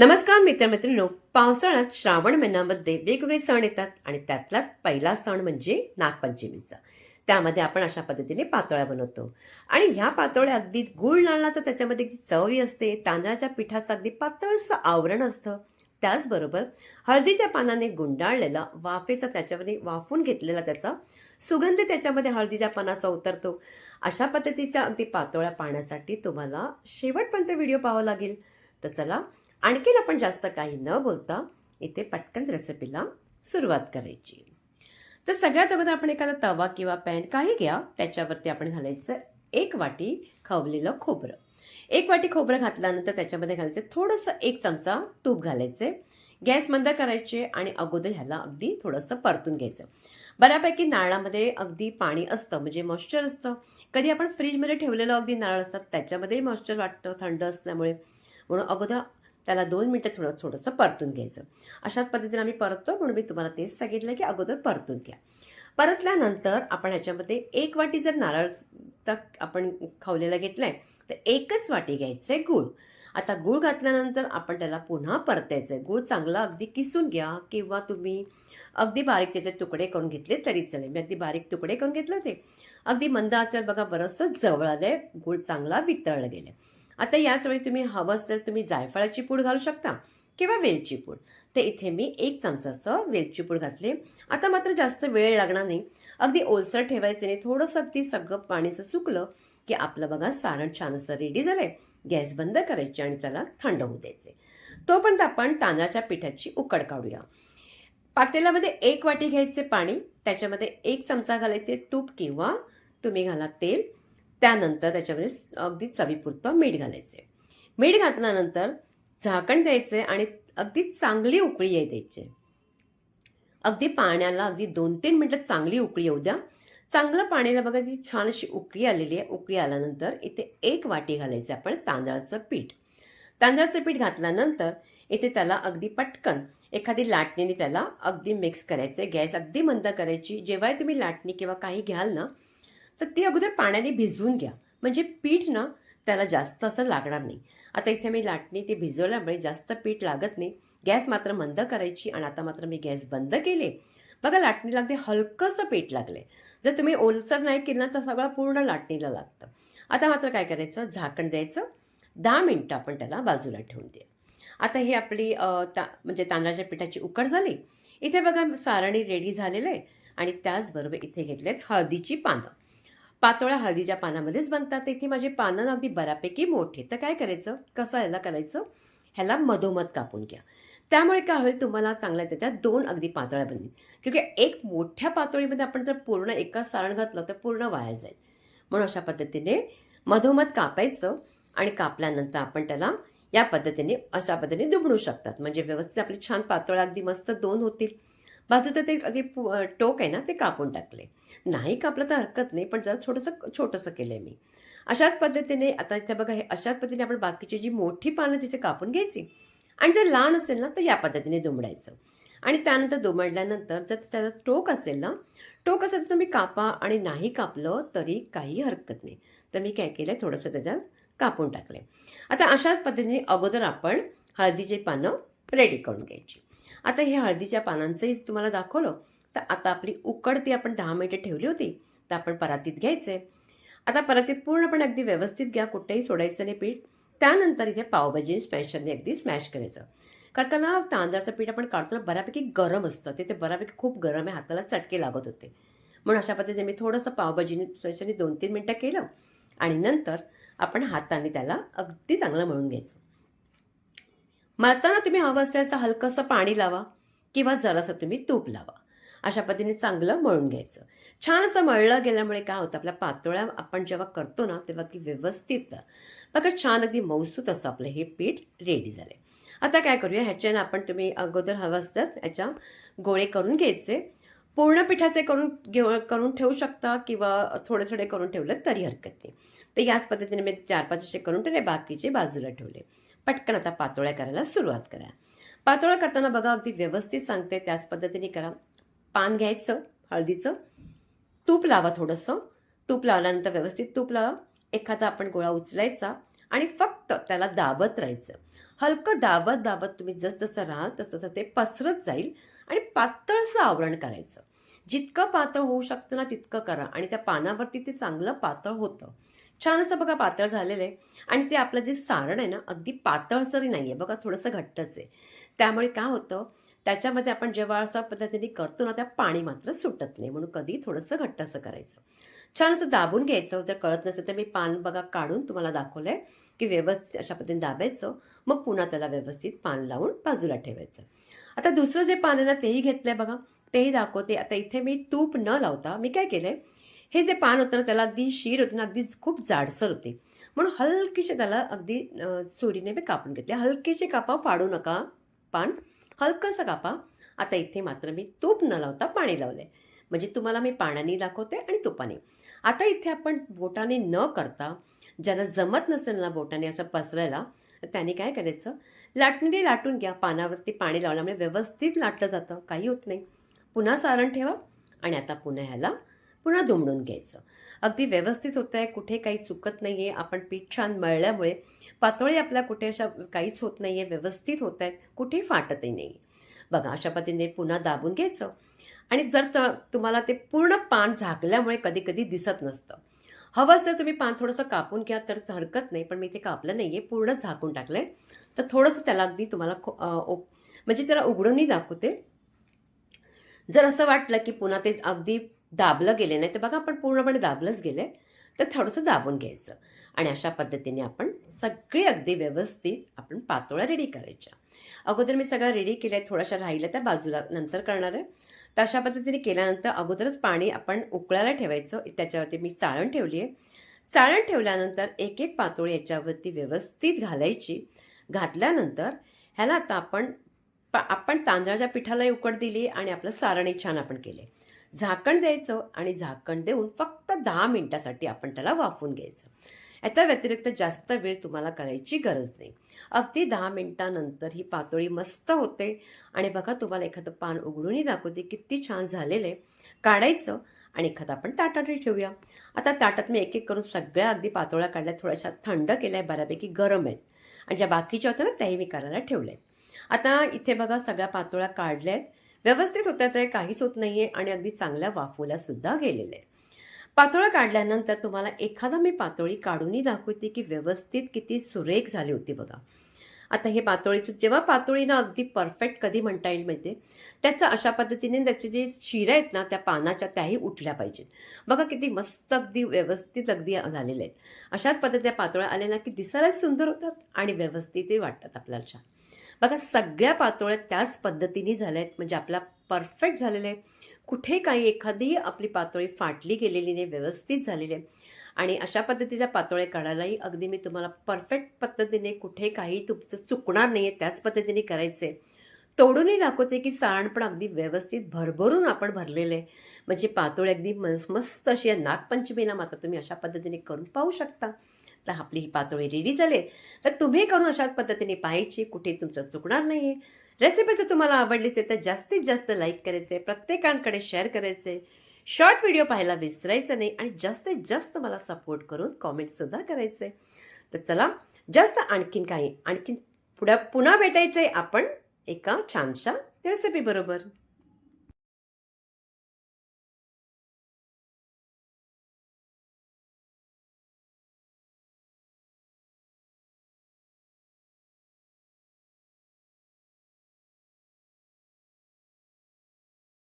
नमस्कार मित्रमैत्रिणींनो. पावसाळ्यात श्रावण महिन्यामध्ये वेगवेगळे सण येतात आणि त्यातला पहिला सण म्हणजे नागपंचमीचा. त्यामध्ये आपण अशा पद्धतीने पातोळ्या बनवतो. आणि ह्या पातोळ्या अगदी गुळ नारळाचं त्याच्यामध्ये चवही चवी असते तांदळाच्या पिठाचं अगदी पातळसं आवरण असतं. त्याचबरोबर हळदीच्या पानाने गुंडाळलेला वाफेचा त्याच्यामध्ये वाफून घेतलेला त्याचा सुगंध त्याच्यामध्ये हळदीच्या पानाचा उतरतो. अशा पद्धतीच्या अगदी पातोळ्या पाहण्यासाठी तुम्हाला शेवटपर्यंत व्हिडिओ पाहावा लागेल. तर चला आणखीन आपण जास्त काही न बोलता इथे पटकन रेसिपीला सुरुवात करायची. तर सगळ्यात अगोदर आपण एखादा तवा किंवा पॅन काही घ्या त्याच्यावरती आपण घालायचं एक वाटी खवलेलं खोबरं. एक वाटी खोबरं घातल्यानंतर त्याच्यामध्ये घालायचं थोडंसं एक चमचा तूप घालायचे. गॅस मंद करायचे आणि अगोदर ह्याला अगदी थोडंसं परतून घ्यायचं. बऱ्यापैकी नारळामध्ये अगदी पाणी असतं म्हणजे मॉइश्चर असतं. कधी आपण फ्रीजमध्ये ठेवलेलं अगदी नारळ असतात त्याच्यामध्येही मॉइश्चर वाटतं थंड असल्यामुळे. म्हणून अगोदर त्याला दोन मिनटं थोडं थोडंसं परतून घ्यायचं. अशाच पद्धतीने आम्ही परततो म्हणून मी तुम्हाला तेच सांगितलं की अगोदर परतून घ्या. परतल्यानंतर आपण ह्याच्यामध्ये एक वाटी जर नारळ आपण खवलेला घेतलाय तर एकच वाटी घ्यायचं आहे गूळ. आता गूळ घातल्यानंतर आपण त्याला पुन्हा परतायचं आहे गूळ चांगला अगदी किसून घ्या किंवा तुम्ही अगदी बारीक त्याचे तुकडे करून घेतले तरी चालेल. मी अगदी बारीक तुकडे करून घेतले ते. अगदी मंद आचर बघा बरंचसं जवळ आलं आहे गूळ चांगला वितळलं गेलं आता याच वेळी तुम्ही हवं असेल तुम्ही जायफळाची पूड घालू शकता किंवा वेलची पूड. तर इथे मी एक चमचाचं वेलची पूड घातले. आता मात्र जास्त वेळ लागणार नाही. अगदी ओलसर ठेवायचं नाही. थोडंसं अगदी सगळं पाणीचं सुकलं की आपलं बघा सारण छान असं रेडी झालंय. गॅस बंद करायची आणि त्याला थंड होऊ द्यायचे तोपर्यंत आपण तांदळाच्या पिठाची उकड काढूया. पातेल्यामध्ये एक वाटी घ्यायचे पाणी. त्याच्यामध्ये एक चमचा घालायचे तूप किंवा तुम्ही घाला तेल. त्यानंतर त्याच्यामध्ये अगदी चवीपुरतं मीठ घालायचे. मीठ घातल्यानंतर झाकण द्यायचे आणि अगदी चांगली उकळी येऊ द्यायची. अगदी पाण्याला अगदी दोन तीन मिनटं चांगली उकळी येऊ द्या. चांगलं पाण्याला बघा ती छान अशी उकळी आलेली आहे. उकळी आल्यानंतर इथे एक वाटी घालायचं आपण तांदळाचं पीठ. तांदळाचं पीठ घातल्यानंतर इथे त्याला अगदी पटकन एखादी लाटणीने त्याला अगदी मिक्स करायचं. गॅस अगदी मंद करायची. जेव्हा तुम्ही लाटणी किंवा काही घ्याल ना तर ती अगोदर पाण्याने भिजवून घ्या. म्हणजे पीठ ना त्याला जास्त असं लागणार नाही. आता इथे मी लाटणी ते भिजवल्यामुळे जास्त पीठ लागत नाही. गॅस मात्र मंद करायची आणि आता मात्र मी गॅस बंद केले. बघा लाटणीला अगदी हलकंसं पीठ लागले जर तुम्ही ओलसर नाही केलं ना तर सगळं पूर्ण लाटणीला लागतं. आता मात्र काय करायचं? झाकण द्यायचं. दहा मिनटं आपण त्याला बाजूला ठेवून द्या आता ही आपली ता म्हणजे तांदळाच्या पिठाची उकड झाली. इथे बघा सारणी रेडी झालेलं आहे. आणि त्याचबरोबर इथे घेतलेत हळदीची पानं. पातोळ्या हळदीच्या पानामध्येच बनतात. इथे माझे पानं अगदी बऱ्यापैकी मोठे. तर काय करायचं? कसं याला करायचं? ह्याला मधोमध कापून घ्या. त्यामुळे काय होईल? तुम्हाला चांगल्या त्याच्यात दोन अगदी पातोळ्या बनतील. क्योंकि एक मोठ्या पातळीमध्ये आपण जर पूर्ण एकाच सारण घातलं तर पूर्ण वाया जाईल. म्हणून अशा पद्धतीने मधोमध कापायचं आणि कापल्यानंतर आपण त्याला या पद्धतीने अशा पद्धतीने दुबडू शकतात. म्हणजे व्यवस्थित आपली छान पातोळ्या अगदी मस्त दोन होतील. बाजूचं ते अगदी टोक आहे ना ते कापून टाकले. नाही कापलं तर हरकत नाही पण जरा छोटंसं छोटंसं केलं आहे मी. अशाच पद्धतीने आता इथे बघा हे अशाच पद्धतीने आपण बाकीची जी मोठी पानं तिचे कापून घ्यायची. आणि जर लहान असेल ना तर या पद्धतीने दुमडायचं. आणि त्यानंतर दुमडल्यानंतर जर त्याचा टोक असेल ना टोक असेल तर तुम्ही कापा आणि नाही कापलं तरी काही हरकत नाही. तर मी काय केलं थोडंसं त्याच्यात कापून टाकले आता अशाच पद्धतीने अगोदर आपण हळदीचे पानं रेडी करून घ्यायची. आता हे हळदीच्या पानांचंही तुम्हाला दाखवलं. तर आता आपली उकडती आपण दहा मिनिटं ठेवली होती. तर आपण परातीत घ्यायचे. आता परातीत पूर्णपणे अगदी व्यवस्थित घ्या. कुठेही सोडायचं नाही पीठ. त्यानंतर इथे पावभाजी स्मॅशरने अगदी स्मॅश करायचं. करताना तांदळाचं पीठ आपण काढतो ना बऱ्यापैकी गरम असतं. ते ते बऱ्यापैकी खूप गरम आहे. हाताला चटके लागत होते. म्हणून अशा पद्धतीने मी थोडंसं पावभाजीने स्मॅशरने दोन तीन मिनटं केलं. आणि नंतर आपण हाताने त्याला अगदी चांगलं मळून घ्यायचं. मळताना तुम्ही हवं असेल तर हलकंसं पाणी लावा किंवा जरासं तुम्ही तूप लावा. अशा पद्धतीने चांगलं मळून घ्यायचं. छान असं मळलं गेल्यामुळे काय होतं आपल्या पातोळ्या आपण जेव्हा करतो ना तेव्हा ती व्यवस्थित बघा छान अगदी मौसूत असं आपलं हे पीठ रेडी झाले आता काय करूया ह्याच्यानं आपण तुम्ही अगोदर हवं असतात ह्याच्या गोळे करून घ्यायचे. पूर्ण पिठाचे करून घेऊ करून ठेवू शकता किंवा थोडे थोडे करून ठेवलं तरी हरकत नाही. तर याच पद्धतीने मी चार पाच असे करून ठेवले बाकीचे बाजूला ठेवले. पटकन आता पातोळ्या करायला सुरुवात करा. पातोळ्या करताना बघा अगदी व्यवस्थित सांगते. त्याच पद्धतीने करा. पान घ्यायचं हळदीचं. तूप लावा थोडंसं. तूप लावल्यानंतर व्यवस्थित तूप लावा. एखादा आपण गोळा उचलायचा आणि फक्त त्याला दाबत राहायचं. हलकं दाबत दाबत तुम्ही जसजसं राहाल तसतसं ते पसरत जाईल आणि पातळसं आवरण करायचं. जितकं पातळ होऊ शकतं ना तितकं करा. आणि त्या पानावरती ते चांगलं पातळ होतं. छान असं बघा पातळ झालेलं आहे. आणि ते आपलं जे सारण आहे ना अगदी पातळसरी नाही आहे बघा थोडंसं घट्टच आहे. त्यामुळे काय होतं त्याच्यामध्ये आपण जेव्हा असं पद्धतीने करतो ना त्या पाणी मात्र सुटत नाही. म्हणून कधी थोडंसं घट्ट असं करायचं. छान असं दाबून घ्यायचं. जर कळत नसेल तर मी पान बघा काढून तुम्हाला दाखवलं आहे की व्यवस्थित अशा पद्धतीने दाबायचं. मग पुन्हा त्याला व्यवस्थित पान लावून बाजूला ठेवायचं. आता दुसरं जे पान आहे ना तेही घेतलं आहे बघा. तेही दाखवते. आता इथे मी तूप न लावता मी काय केलंय? हे जे पान होतं ना त्याला अगदी शीर होतं ना अगदी खूप जाडसर होते. म्हणून हलकीशी त्याला अगदी चोरीने चुरीने मी कापून घेतले. हलकीशी कापा फाडू नका पान. हलकंसं कापा. आता इथे मात्र मी तूप न लावता पाणी लावलं आहे म्हणजे तुम्हाला मी पाण्याने दाखवते आणि तुपाने. आता इथे आपण बोटाने न करता ज्याला जमत नसेल ना बोटाने असं पसरायला त्याने काय करायचं? लाटणीने लाटून घ्या. पानावरती पाणी लावल्यामुळे व्यवस्थित लाटलं जातं. काही होत नाही. पुन्हा सारण ठेवा आणि आता पुन्हा ह्याला पुन्हा दुमडून घ्यायचं. अगदी व्यवस्थित होतं आहे कुठे काही चुकत नाही आहे आपण पीठ छान मळल्यामुळे पातोळी आपल्या कुठे अशा काहीच होत नाही आहे व्यवस्थित होत आहेत कुठे फाटतही नाही बघा अशा पद्धतीने पुन्हा दाबून घ्यायचं. आणि जर त तुम्हाला ते पूर्ण पान झाकल्यामुळे कधी कधी दिसत नसतं. हवं असेल तुम्ही पान थोडंसं कापून घ्या तर हरकत नाही पण मी ते कापलं नाही आहे पूर्ण झाकून टाकलं आहे तर थोडंसं त्याला अगदी तुम्हाला खो- म्हणजे त्याला उघडूनही दाखवते. जर असं वाटलं की पुन्हा ते अगदी दाबलं गेले नाही तर बघा आपण पूर्णपणे दाबलंच गेले तर थोडंसं दाबून घ्यायचं. आणि अशा पद्धतीने आपण सगळे अगदी व्यवस्थित आपण पातोळ्या रेडी करायच्या. अगोदर मी सगळं रेडी केलं आहे थोड्याशा राहिल्या त्या बाजूला नंतर करणार आहे. तर अशा पद्धतीने केल्यानंतर अगोदरच पाणी आपण उकळायला ठेवायचं त्याच्यावरती मी चाळण ठेवली आहे. चाळण ठेवल्यानंतर एक एक पातोळी याच्यावरती व्यवस्थित घालायची. घातल्यानंतर ह्याला आता आपण आपण तांदळाच्या पिठालाही उकड दिली आणि आपलं सारणही छान आपण केले. झाकण द्यायचं आणि झाकण देऊन फक्त दहा मिनिटासाठी आपण त्याला वाफवून घ्यायचं. याच्या व्यतिरिक्त जास्त वेळ तुम्हाला करायची गरज नाही. अगदी दहा मिनिटानंतर ही पातोळी मस्त होते. आणि बघा तुम्हाला एखादं पान उघडूनही दाखवते किती छान झालेलं आहे. काढायचं आणि एखादं आपण ताटात ठेवूया. आता ताटात मी एक एक करून सगळ्या अगदी पातोळ्या काढल्या. थोड्याशा थंड केल्या बऱ्यापैकी गरम आहेत. आणि ज्या बाकीच्या होत्या ना त्याही मी करायला ठेवल्या आहेत आता इथे बघा सगळ्या पातोळ्या काढल्या आहेत व्यवस्थित होत्या तर काहीच होत नाहीये आणि अगदी चांगल्या वाफवल्या सुद्धा गेलेल्या आहे पातोळ्या काढल्यानंतर तुम्हाला एखादा मी पातोळी काढूनही दाखवते की व्यवस्थित किती सुरेख झाली होती बघा. आता हे पातोळीचं जेव्हा पातोळीनं अगदी परफेक्ट कधी म्हणता येईल माहिती त्याचं अशा पद्धतीने त्याचे जे शिरा आहेत ना त्या पानाच्या त्याही उठल्या पाहिजेत. बघा किती मस्त अगदी व्यवस्थित अगदी झालेले आहेत. अशाच पद्धतीच्या पातोळ्या आल्या ना की दिसायला सुंदर होतात आणि व्यवस्थितही वाटतात आपल्याला छान. बघा सगळ्या पातोळ्या त्याच पद्धतीने झाल्या आहेत म्हणजे आपला परफेक्ट झालेलं आहे. कुठे काही एखादी आपली पातोळी फाटली गेलेली नाही व्यवस्थित झालेली आहे. आणि अशा पद्धतीच्या पातोळ्या काढायलाही अगदी मी तुम्हाला परफेक्ट पद्धतीने कुठे काही तुमचं चुकणार नाही आहे त्याच पद्धतीने करायचे तोडूनही दाखवते की सारण पण अगदी व्यवस्थित भरभरून आपण भरलेलं आहे. म्हणजे पातोळी अगदी मस्त अशी आहे नागपंचमीला मात्र तुम्ही अशा पद्धतीने करून पाहू शकता. तर आपली ही पातोळी रेडी झाले. तर तुम्ही करून अशाच पद्धतीने पाहायची कुठे तुमचं चुकणार नाही रेसिपी जर तुम्हाला आवडलीच आहे तर जास्तीत जास्त लाईक करायचे प्रत्येकांकडे शेअर करायचे. शॉर्ट व्हिडिओ पाहायला विसरायचं नाही आणि जास्तीत जास्त मला सपोर्ट करून कॉमेंटसुद्धा करायचे. तर चला जास्त आणखीन काही आणखीन पुढं पुन्हा भेटायचं आहे आपण एका छानशा रेसिपी बरोबर.